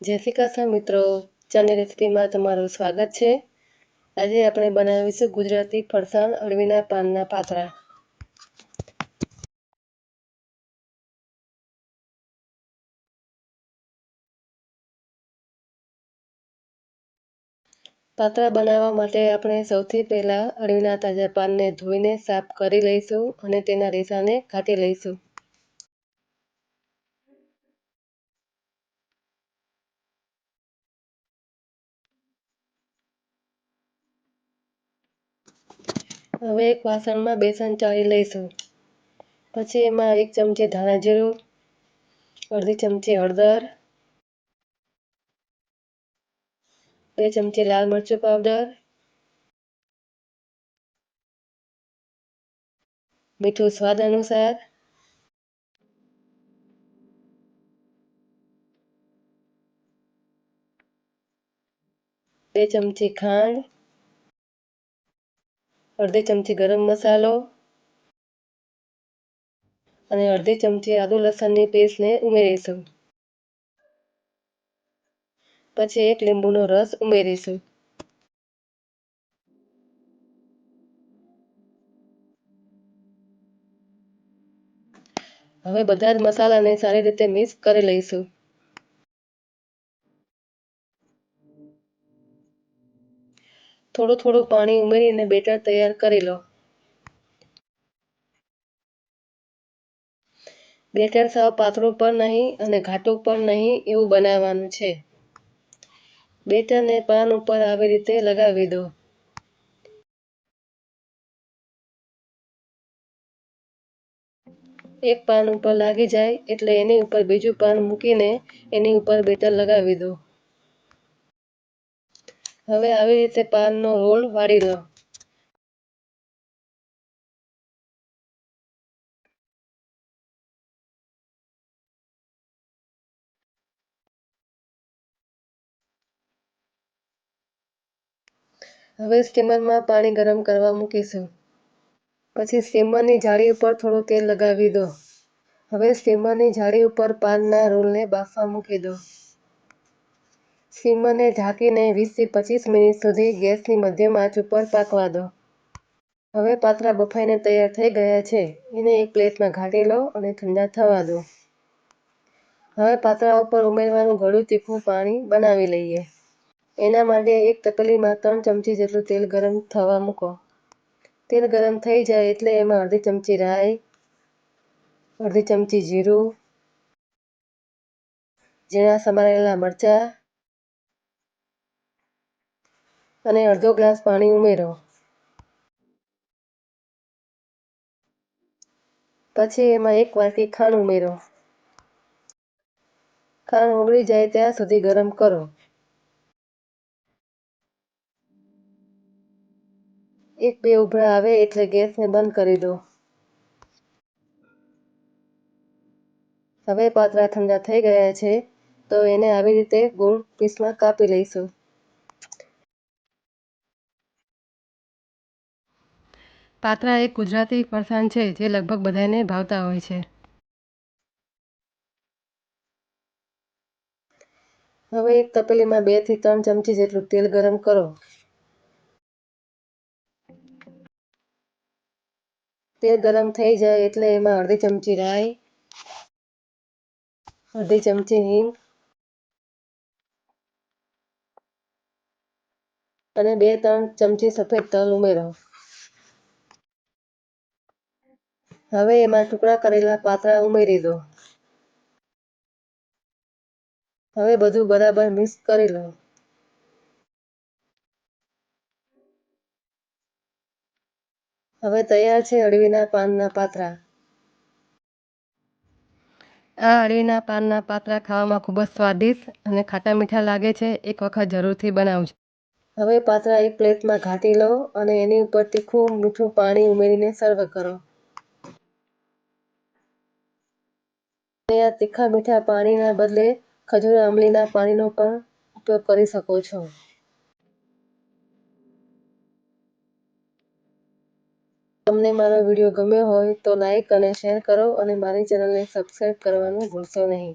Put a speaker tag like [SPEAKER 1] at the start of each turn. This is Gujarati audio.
[SPEAKER 1] જય શ્રી મિત્રો. ચાની રેસીપીમાં તમારું સ્વાગત છે. આજે આપણે બનાવીશું ગુજરાતી ફરસાણ અળવીના પાનના પાતરા પાતરા બનાવવા માટે આપણે સૌથી પહેલાં અળવીના તાજા પાનને ધોઈને સાફ કરી લઈશું અને તેના રેસાને કાઢી લઈશું. હવે એક વાસણમાં બેસન ચાળી લઈશું. પછી એમાં એક ચમચી ધાણાજીરું અડધી ચમચી હળદર, બે ચમચી લાલ મરચું પાવડર, મીઠું સ્વાદ અનુસાર, બે ચમચી ખાંડ અડધી ચમચી ગરમ મસાલો અને અડધી ચમચી આદુ લસણની પેસ્ટને ઉમેરીશું. પછી એક લીંબુનો રસ ઉમેરીશું. હવે બધા જ મસાલાને સારી રીતે મિક્સ કરી લઈશું. થોડું થોડું પાણી ઉમેરીને બેટર તૈયાર કરી લો. બેટર સાવ પાતળું પણ નહીં અને ઘાટું પણ નહીં એવું બનાવવાનું છે. બેટરને પાન ઉપર આવી રીતે લગાવી દો. એક પાન ઉપર લાગી જાય એટલે એની ઉપર બીજું પાન મૂકીને એની ઉપર બેટર લગાવી દો. હવે આવી રીતે પાનનો રોલ વાળી દો હવે સ્ટીમરમાં પાણી ગરમ કરવા મૂકીશું. પછી સ્ટીમરની જાળી ઉપર થોડું તેલ લગાવી દો. હવે સ્ટીમરની જાળી ઉપર પાનના રોલને બાફવા મૂકી દો. સ્ટીમરને ઢાંકીને વીસથી પચીસ મિનિટ સુધી ગેસની મધ્યમ આંચ ઉપર પાકવા દો. હવે પાત્રા બફાઈને તૈયાર થઈ ગયા છે. એને એક પ્લેટમાં ઘાટી લો અને ઠંડા થવા દો. હવે પાત્રા ઉપર ઉમેરવાનું ગળું તીખું પાણી બનાવી લઈએ. એના માટે એક તપેલીમાં ત્રણ ચમચી જેટલું તેલ ગરમ થવા મૂકો. તેલ ગરમ થઈ જાય એટલે એમાં અડધી ચમચી રાઈ, અડધી ચમચી જીરું, ઝીણા સમારેલા મરચાં અને અડધો ગ્લાસ પાણી ઉમેરો. પછી એમાં એક વાટકી ખાંડ ઉમેરો. ખાંડ ઓગળી જાય ત્યાં સુધી ગરમ કરો. એક બે ઉભરા આવે એટલે ગેસને બંધ કરી દો. હવે પાતરા ઠંડા થઈ ગયા છે, તો એને આવી રીતે ગોળ પીસમાં કાપી લઈશું. પાતરા એક ગુજરાતી ફરસાણ છે જે લગભગ બધાને ભાવતા હોય છે. હવે એક તપેલીમાં બેથી ત્રણ ચમચી જેટલું તેલ ગરમ કરો. તેલ ગરમ થઈ જાય એટલે એમાં અડધી ચમચી રાઈ, અડધી ચમચી હિંગ અને બે ત્રણ ચમચી સફેદ તલ ઉમેરો. હવે એમાં ટુકડા કરેલા પાતળા ઉમેરી દો. હવે બધું બરાબર મિક્સ કરી લો. હવે તૈયાર છે અળવીના પાનના પાત્રા. આ અળવીના પાનના પાત્રા ખાવામાં ખૂબ જ સ્વાદિષ્ટ અને ખાટા મીઠા લાગે છે. એક વખત જરૂરથી બનાવજો. હવે પાત્રા એક પ્લેટમાં ઘાટી લો અને એની ઉપર તીખું મીઠું પાણી ઉમેરીને સર્વ કરો. આ તીખા મીઠા પાણીના બદલે ખજૂર આંબલીના પાણીનો પણ ઉપયોગ કરી શકો છો. તમને મારો વીડિયો ગમ્યો હોય તો લાઈક અને શેર કરો અને મારી ચેનલને સબસ્ક્રાઈબ કરવાનું ભૂલશો નહીં.